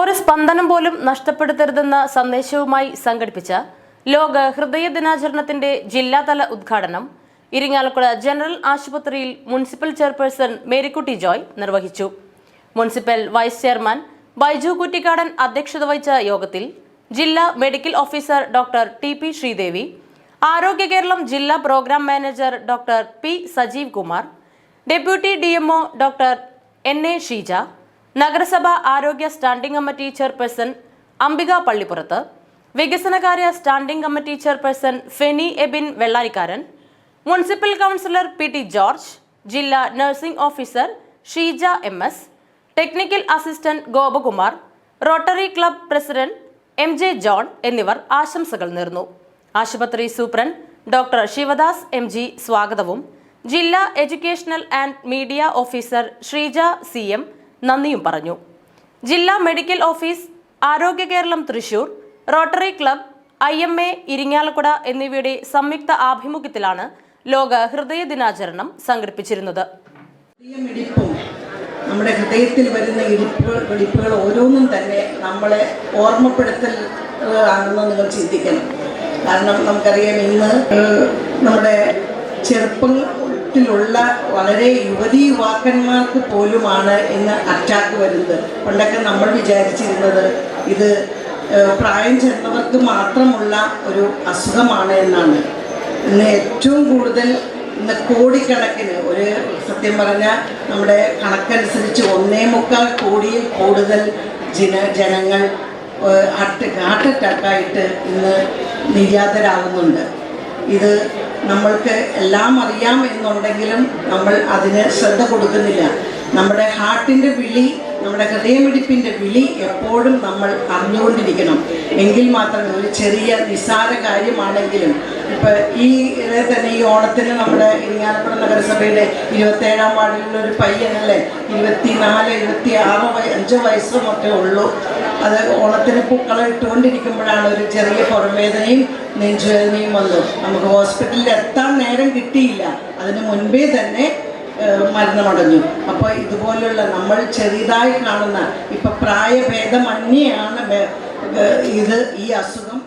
ഒരു സ്പന്ദനം പോലും നഷ്ടപ്പെടുത്തരുതെന്ന സന്ദേശവുമായി സംഘടിപ്പിച്ച ലോക ഹൃദയ ദിനാചരണത്തിന്റെ ജില്ലാതല ഉദ്ഘാടനം ഇരിങ്ങാലക്കുട ജനറൽ ആശുപത്രിയിൽ മുനിസിപ്പൽ ചെയർപേഴ്സൺ മേരിക്കുട്ടി ജോയ് നിർവഹിച്ചു. Municipal vice chairman Baiju Kuttikkadan അധ്യക്ഷത വഹിച്ച യോഗത്തിൽ ജില്ലാ medical officer doctor T P Sreedevi Arogya Keralam ജില്ലാ programme manager doctor P Sajeev Kumar deputy D doctor N A Sheeja നഗരസഭ ആരോഗ്യ standing committee chairperson Ambika Pallippurath വികസനകാര്യ standing committee chairperson Feni Ebin Vellarikkaran municipal councillor P T George ജില്ലാ nursing officer Sheeja M S technical assistant Gopakumar rotary club president M J John എന്നിവർ ആശംസകൾ നേർന്നു. ആശുപത്രി superintendent doctor Sivadas M G സ്വാഗതവും ജില്ലാ educational and media officer Sreeja C M നന്ദിയും പറഞ്ഞു. ജില്ലാ medical office Arogya Keralam Thrissur rotary club I M A Irinjalakuda എന്നിവയുടെ സംയുക്ത ആഭിമുഖ്യത്തിലാണ് ലോക ഹൃദയ ദിനാചരണം സംഘടിപ്പിച്ചിരുന്നത്. നമ്മുടെ ഹൃദയത്തിൽ വരുന്ന ഇടിപ്പ് ഇടിപ്പുകൾ ഓരോന്നും തന്നെ നമ്മളെ ഓർമ്മപ്പെടുത്തൽ ആണെന്ന് നിങ്ങൾ ചിന്തിക്കണം. കാരണം നമുക്കറിയാം ഇന്ന് നമ്മുടെ നമ്മുടെ ചെറുപ്പത്തിലുള്ള വളരെ യുവതി യുവാക്കന്മാർക്ക് പോലുമാണ് ഇന്ന് അറ്റാക്ക് വരുന്നത്. പണ്ടൊക്കെ നമ്മൾ വിചാരിച്ചിരുന്നത് ഇത് പ്രായം ചെന്നവർക്ക് മാത്രമുള്ള ഒരു അസുഖമാണ് എന്നാണ്. ഇന്ന് ഏറ്റവും കൂടുതൽ ഇന്ന് കോടിക്കണക്കിന് ഒരു സത്യം പറഞ്ഞാൽ നമ്മുടെ കണക്കനുസരിച്ച് ഒന്നേ മുക്കാൽ കോടിയിൽ കൂടുതൽ ജന ജനങ്ങൾ ഹാർട്ട് ഹാർട്ട് അറ്റാക്കായിട്ട് ഇന്ന് നിര്യാതരാകുന്നുണ്ട് ഇത് നമ്മൾക്ക് എല്ലാം അറിയാം എന്നുണ്ടെങ്കിലും നമ്മൾ അതിന് ശ്രദ്ധ കൊടുക്കുന്നില്ല. നമ്മുടെ ഹാർട്ടിന്റെ വിളി നമ്മുടെ ഹൃദയമിടിപ്പിന്റെ വിളി എപ്പോഴും നമ്മൾ അറിഞ്ഞുകൊണ്ടിരിക്കണം. എങ്കിൽ മാത്രമേ ഒരു ചെറിയ നിസ്സാര കാര്യമാണെങ്കിലും ഇപ്പം ഈ തന്നെ ഈ ഓണത്തിന് നമ്മുടെ ഇരിങ്ങാലക്കുട നഗരസഭയുടെ ഇരുപത്തേഴാം വാർഡിലുള്ള ഒരു പയ്യനല്ലേ ഇരുപത്തിനാല് ഇരുപത്തി ആറ് അഞ്ച് വയസ്സും ഒക്കെ ഉള്ളൂ. അത് ഓണത്തിന് പൂക്കളം ഇട്ടുകൊണ്ടിരിക്കുമ്പോഴാണ് ഒരു ചെറിയ പുറംവേദനയും നെഞ്ചുവേദനയും വന്നു. നമുക്ക് ഹോസ്പിറ്റലിൽ എത്താൻ നേരം കിട്ടിയില്ല. അതിന് മുൻപേ തന്നെ മരണമടഞ്ഞു. അപ്പോൾ ഇതുപോലെയുള്ള നമ്മൾ ചെറിയതായി കാണുന്ന ഇപ്പം പ്രായഭേദമന്യാണ് ഇത് ഈ അസുഖം.